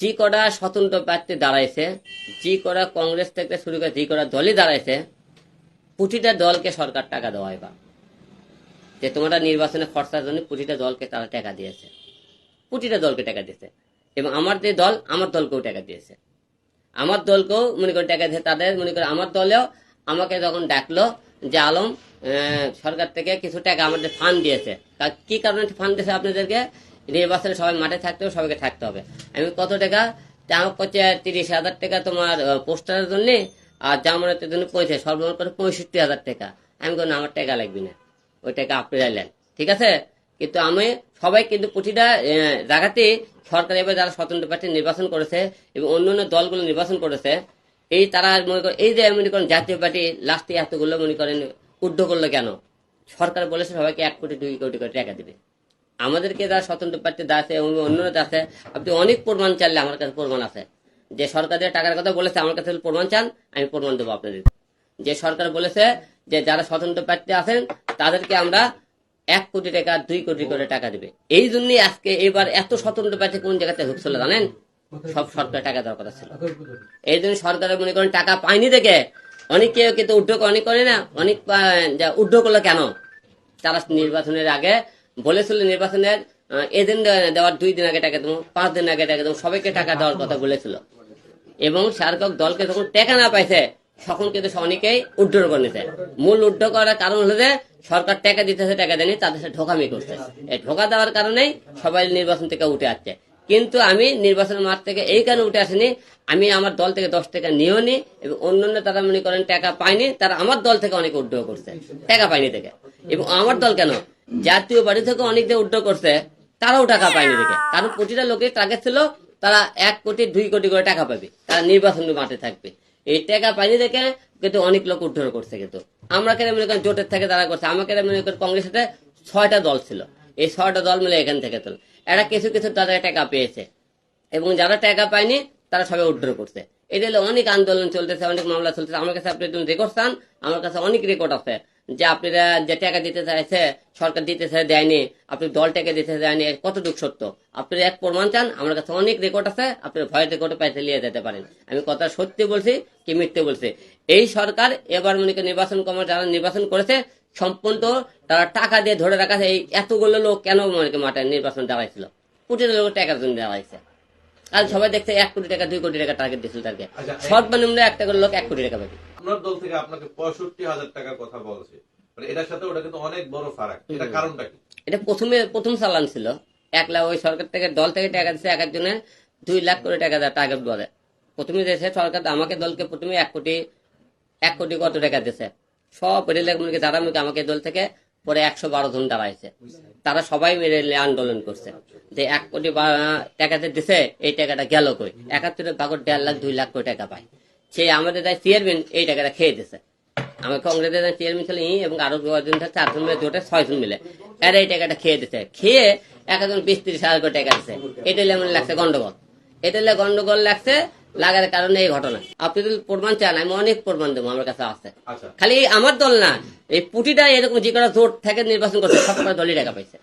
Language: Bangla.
যে কটা স্বতন্ত্র প্রার্থী দাঁড়াইছে যে কটা কংগ্রেস থেকে শুরু করে যে কটা দলই দাঁড়াইছে প্রতিটা দলকে সরকার টাকা দেওয়া বা যে তোমরা নির্বাচনে খরচার জন্য প্রতিটা দলকে তারা টাকা দিয়েছে। প্রতিটা দলকে টাকা দিয়েছে। এবং আমার যে দল, আমার দলকেও টাকা দিয়েছে। আমার দলকেও মনে করেন টাকা দিয়েছে, তাদের মনে করেন আমার দলেও আমাকে যখন ডাকলো যে, আলম সরকার থেকে কিছু টাকা আমাদের ফান্ড দিয়েছে। কি কারণে ফান্ড দিয়েছে আপনাদেরকে? নির্বাচনে সবাই মাঠে থাকতে হবে, সবাইকে থাকতে হবে। আমি কত টাকা? তা আমাকে করছে তিরিশ হাজার টাকা তোমার পোস্টারের জন্য, আর জামানতের জন্য পয়সা সর্বমোট করে পঁয়ষট্টি হাজার টাকা। আমি কোনো আমার টাকা লাগবে না। ওই টাকা আপনি চাইলেন ঠিক আছে? কিন্তু আমি, সবাই কিন্তু প্রতিটা জায়গাতে সরকার এবার যারা স্বতন্ত্র প্রার্থী নির্বাচন করেছে এবং অন্য অন্য দলগুলো নির্বাচন করেছে, এই তারা মনে করেন, এই যে মনে করেন জাতীয় পার্টি লাস্টে এতগুলো মনে করেন উদ্ধ করল কেন? সরকার বলেছে সবাইকে এক কোটি, দুই কোটি করে টাকা দিবে। আমাদেরকে যারা স্বতন্ত্র প্রার্থী আছে এবং অন্যরা আছে, আপনি অনেক প্রমাণ চাইলে আমার কাছে প্রমাণ আছে। যে সরকারের টাকার কথা বলেছে, আমার কাছে প্রমাণ চান, আমি প্রমাণ দেবো আপনাদের। যে সরকার বলেছে যে যারা স্বতন্ত্র প্রার্থী আছেন, তাদেরকে আমরা এক কোটি টাকা, দুই কোটি করে টাকা দেবে। এই জন্যই আজকে এবার এত স্বতন্ত্র প্রার্থী কোন জায়গাতে ঢুকছিল জানেন? সব সরকার টাকা দেওয়ার কথা ছিল। এই জন্য সরকারের মনে করেন টাকা পায়নি দেখে। অনেকে কিন্তু উদ্যোগ অনেক করে না, অনেক উদ্যোগ করল কেন? তারা নির্বাচনের আগে বলেছিল নির্বাচনের এজেন্ট দেওয়ার দুই দিন আগে টাকা দেবো, পাঁচ দিন আগে টাকা দেবো, সবাইকে টাকা দেওয়ার কথা বলেছিল। এবং সার্কক দলকে যখন টাকা না পাইছে, তখন কিন্তু অনেকেই উদ্যোগ করেছে মূল উদ্যোগ করার কারণ হলো যে, সরকার টাকা দিতেছে, টাকা দেয়নি, তাদের সাথে ঢোকামি করছে। এই ঢোকা দেওয়ার কারণেই সবাই নির্বাচন থেকে উঠে আসছে। কিন্তু আমি নির্বাচনের মাঠ থেকে এই কারণে উঠে আসিনি, আমি আমার দল থেকে দশ টাকা নিয়েও নি, এবং অন্যান্য তারা মনে করেন টাকা পায়নি, তারা আমার দল থেকে অনেক উদ্যোগ করছে, টাকা পায়নি থেকে এবং আমার দল কেন? জাতীয় বাড়ি থেকে অনেক উদ্যোগ করছে, তারাও টাকা পায়নি দেখে কারণ প্রতিটা লোকের টার্গেট ছিল, তারা এক কোটি, দুই কোটি করে টাকা পাবে। তারা নির্বাচন মাঠে থাকবে। এই টাকা পায়নি দেখে কিন্তু অনেক লোক উদ্ধার করছে কিন্তু। আমরা কেন মনে করেন জোটের থেকে তারা করছে? আমাকে মনে করেন কংগ্রেসের ছয়টা দল ছিল। এই ছয়টা দল মিলে এখান থেকে তোল এরা কিছু কিছু তাদের টাকা পেয়েছে। এবং যারা টাকা পায়নি, তারা সবাই উদ্ধার করছে। এটা অনেক আন্দোলন চলতেছে, অনেক মামলা চলতেছে। আমার কাছে আপনি রেকর্ড চান। আমার কাছে অনেক রেকর্ড আছে। যে আপনারা যে টাকা দিতে চাইছে, সরকার দিতে চাই, দেয়নি। আপনি দল টাকা দিতে দেয়নি, কতটুকু সত্য? আপনি এক প্রমাণ চান, আমার কাছে অনেক রেকর্ড আছে আপনি ভয়ের রেকর্ডে পাইতে নিয়ে যেতে পারেন। আমি কথা সত্যি বলছি কি মিথ্যে বলছি? এই সরকার এবার মনে করেন নির্বাচন কমিটি যারা নির্বাচন করেছে, সম্পূর্ণ তারা টাকা দিয়ে ধরে রাখা এই এতগুলো লোক কেন মনে মাঠে নির্বাচন দাঁড়াইছিল? প্রতিটা লোক টাকার জন্য দাঁড়াইছে। আর সবাই দেখছে এক কোটি টাকা দুই কোটি টাকা টার্গেট দিয়েছিল তাকে। আচ্ছা, সর্বনিম্ন একটা করে লোক এক কোটি টাকা পাবে। আপনার দল থেকে আপনাকে পঁয়ষট্টি হাজার টাকার কথা বলছে মানে এটার সাথে ওটা কিন্তু অনেক বড় ফারাক। এটা কারণটা কি? এটা প্রথমে প্রথম চালান ছিল। এক লাখ ওই সরকার থেকে দল থেকে টাকা দিচ্ছে এক একজনের দুই লাখ করে টাকা দেয় টার্গেট বলে। প্রথমে দিয়েছে সরকার আমাকে দলকে প্রথমে এক কোটি এক কোটি কত টাকা দিয়েছে। সব রেলে যারা মনে আমাকে দল থেকে পরে একশো বারো জন দাঁড়াইছে। তারা সবাই রেলে আন্দোলন করছে। যে এক কোটি টাকাতে দিছে, এই টাকাটা গেল কই? একাত্তরের বাগর দেড় লাখ, দুই লাখ কোটি টাকা পায়। সে আমাদের যাই চেয়ারম্যান এই টাকাটা খেয়ে দিছে। আমার কংগ্রেসের চেয়ারম্যান ছিল ই এবং আরও দুজন চারজন মিলে জোটে ছয়জন মিলে। এরা এই টাকাটা খেয়ে দিচ্ছে খেয়ে এক একজন বিশ ত্রিশ হাজার করে টাকা দিচ্ছে এটা লাগছে গন্ডগোল। এটা গন্ডগোল লাগছে লাগার কারণে এই ঘটনা। আপনি যদি প্রমাণ চান আমি অনেক প্রমাণ দেবো আমার কাছে আছে। আচ্ছা। খালি আমার দল না এই পুটিটা এরকম যে কটা জোট থেকে নির্বাচন করছে সব কটা দলই টাকা পাইছে।